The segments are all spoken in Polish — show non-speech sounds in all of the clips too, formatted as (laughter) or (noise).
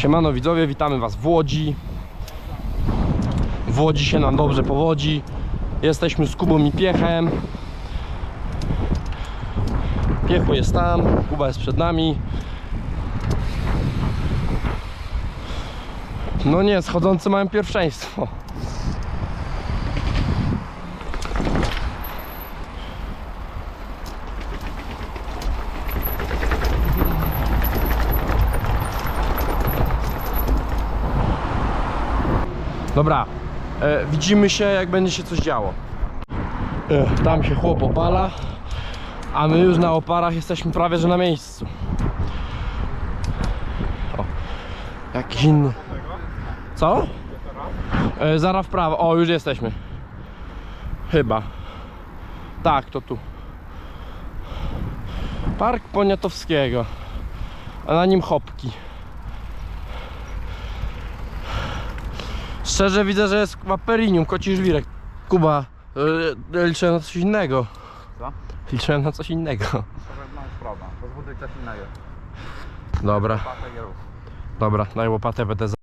Siemano widzowie, witamy was w Łodzi. W Łodzi się nam dobrze powodzi. Jesteśmy z Kubą i Piechem. Piechu jest tam, Kuba jest przed nami. No nie, schodzący mają pierwszeństwo. Dobra, e, widzimy się jak będzie się coś działo. E, tam się chłop opala, a my już na oparach jesteśmy prawie że na miejscu. O, jakiś inny. Co? E, zara w prawo, o już jesteśmy. Chyba. Tak, to tu. Park Poniatowskiego, a na nim chopki. Szczerze widzę, że jest chyba perinium, koci żwirek. Kuba, yy, liczyłem na coś innego. Co? Liczyłem na coś innego. To mam problem, to zbuduj coś innego. Dobra, dobra, daj łopatę, będę za...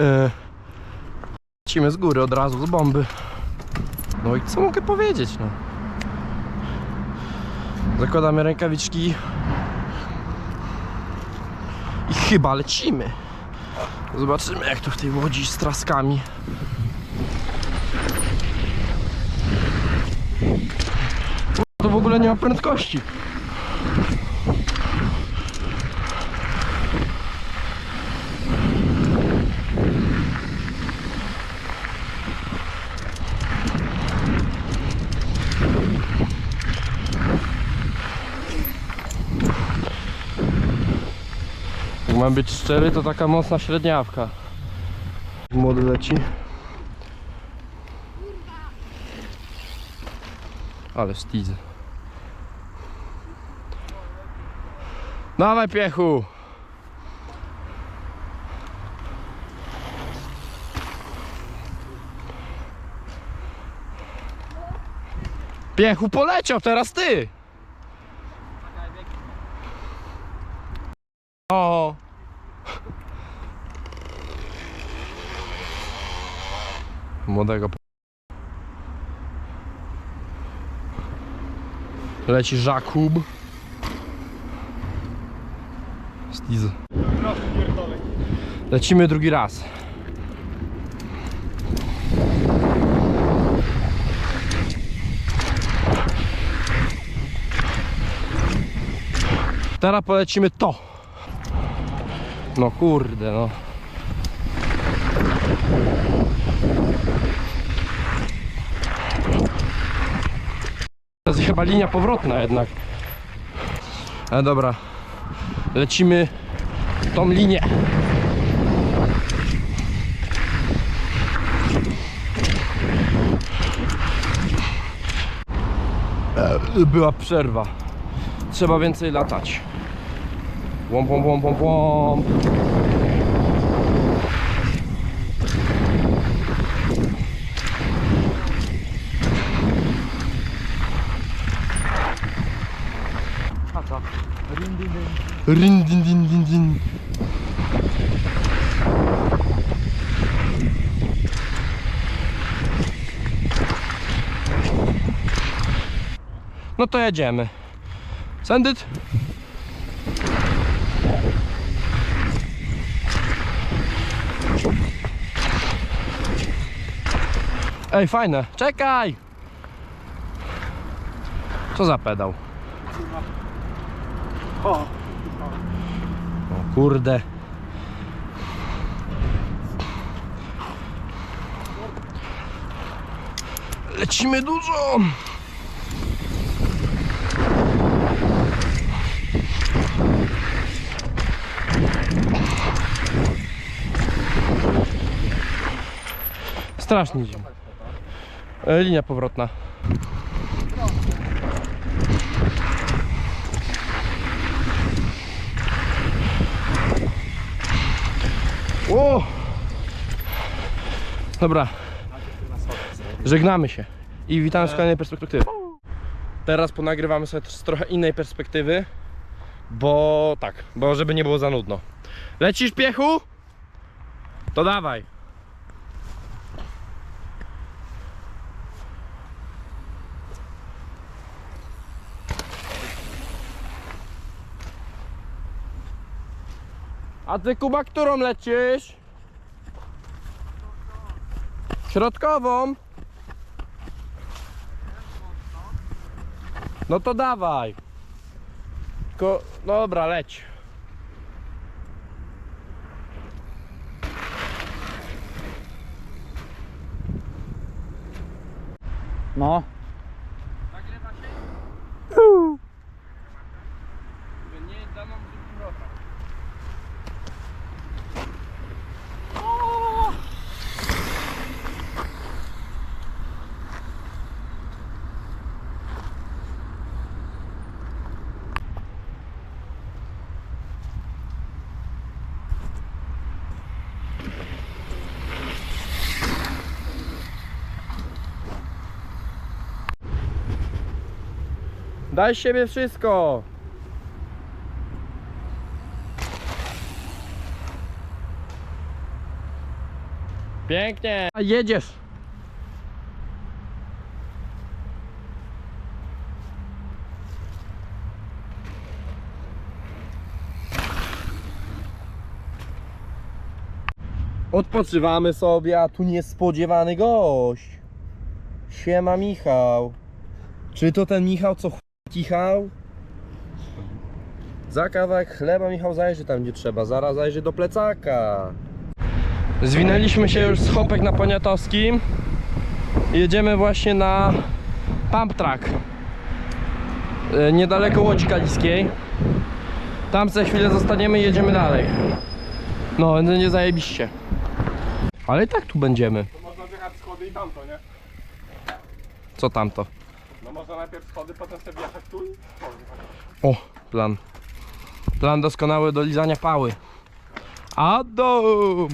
Yy, lecimy z góry od razu, z bomby. No i co mogę powiedzieć, no. Zakładamy rękawiczki. I chyba lecimy. Zobaczymy jak to w tej łodzi z traskami. To w ogóle nie ma prędkości. Mam być szczery, to taka mocna średniawka. Młody leci. Ale stizy. Dawaj piechu! Piechu poleciał, teraz ty! O! Młodego Leci Jakub. Stiz Lecimy drugi raz. Teraz polecimy to. No kurde no To jest chyba linia powrotna jednak. Dobra. Lecimy tą linię. E, Była przerwa. Trzeba więcej latać. Łom, łom, łom, łom, łom. A co? Rin, din, din. Rin, din, din, din, din. No to jedziemy. Send it. Ej, fajne. Czekaj! Co za pedał? O! O kurde. Lecimy dużo. Strasznie zimno. E, Linia powrotna. O! Dobra. Żegnamy się. I witamy z kolejnej perspektywy. Teraz ponagrywamy sobie z trochę innej perspektywy, bo tak, bo żeby nie było za nudno. Lecisz piechu? To dawaj. A ty Kuba, którą lecisz? Środkową. No to dawaj. Ko dobra, leć. No. Daj siebie wszystko. Pięknie. A jedziesz. Odpoczywamy sobie, a tu niespodziewany gość. Siema Michał. Czy to ten Michał, co. kichał? Za kawałek chleba Michał zajrzy tam gdzie trzeba, zaraz zajrzy do plecaka. Zwinęliśmy się już z Hopek na Poniatowskim. Jedziemy właśnie na pump track. E, Niedaleko Łodzi Kaliskiej. Tam za chwilę zostaniemy i jedziemy dalej. No, będzie zajebiście. Ale i tak tu będziemy. To można wjechać schody i tamto, nie? Co tamto? No można najpierw schody, potem sobie wjechać tu. O, plan. Plan doskonały do lizania pały. Adam!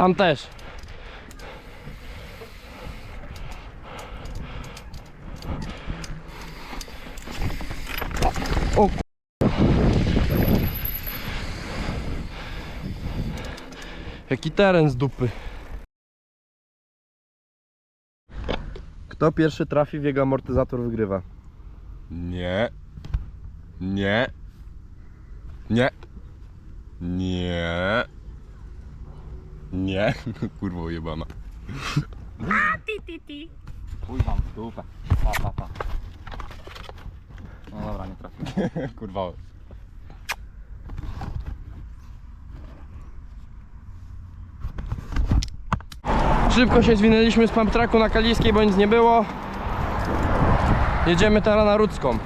Tam też. O ku- Jaki teren z dupy. Kto pierwszy trafi w jego amortyzator wygrywa. Nie. Nie. Nie. Nie. Nie. (laughs) Kurwa jebana. Chuj wam w dupę. Pa, pa, pa. No dobra, nie trafiłem. (laughs) Kurwa. Szybko się zwinęliśmy z pump na Kaliskiej, bo nic nie było. Jedziemy teraz na Rudzką.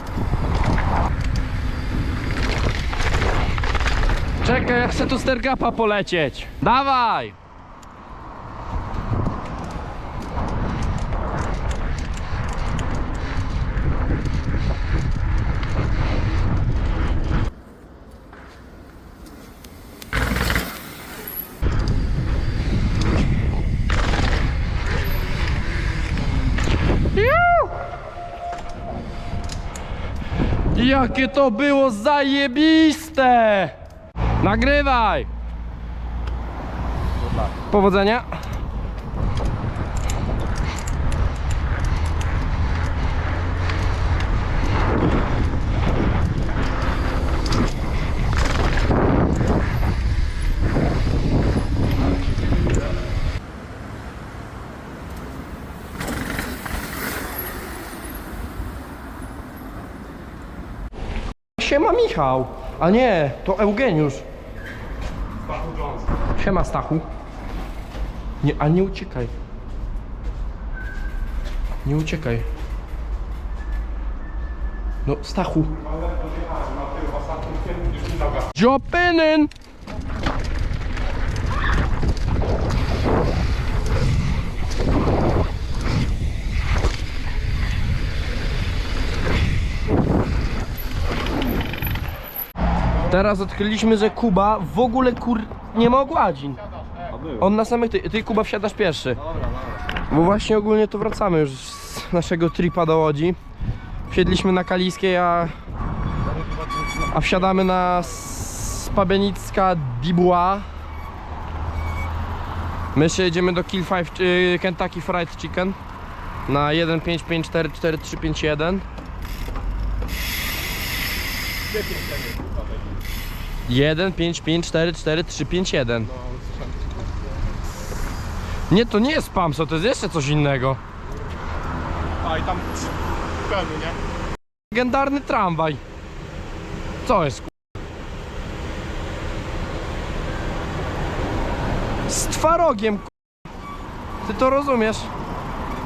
Czekaj, ja chcę tu stergapa polecieć. Dawaj! Jakie to było zajebiste! Nagrywaj! Powodzenia! Siema Michał! A nie, to Eugeniusz. Siema Stachu. Nie, a nie uciekaj. Nie uciekaj. No, Stachu. Dziopynyn! Teraz odkryliśmy, że Kuba w ogóle kur... nie ma ogładzin. On na samych... Ty, ty Kuba wsiadasz pierwszy. Bo właśnie ogólnie to wracamy już z naszego tripa do Łodzi. Wsiedliśmy na Kaliskiej, a... A wsiadamy na Spabienicka Dibuła. My się jedziemy do Kill 5 y, Kentucky Fried Chicken na 1554451. 1554451. Nie, to nie jest Pamso, to jest jeszcze coś innego. A i tam pełny, nie? Legendarny tramwaj. Co jest? ku- Z twarogiem. ku- Ty to rozumiesz?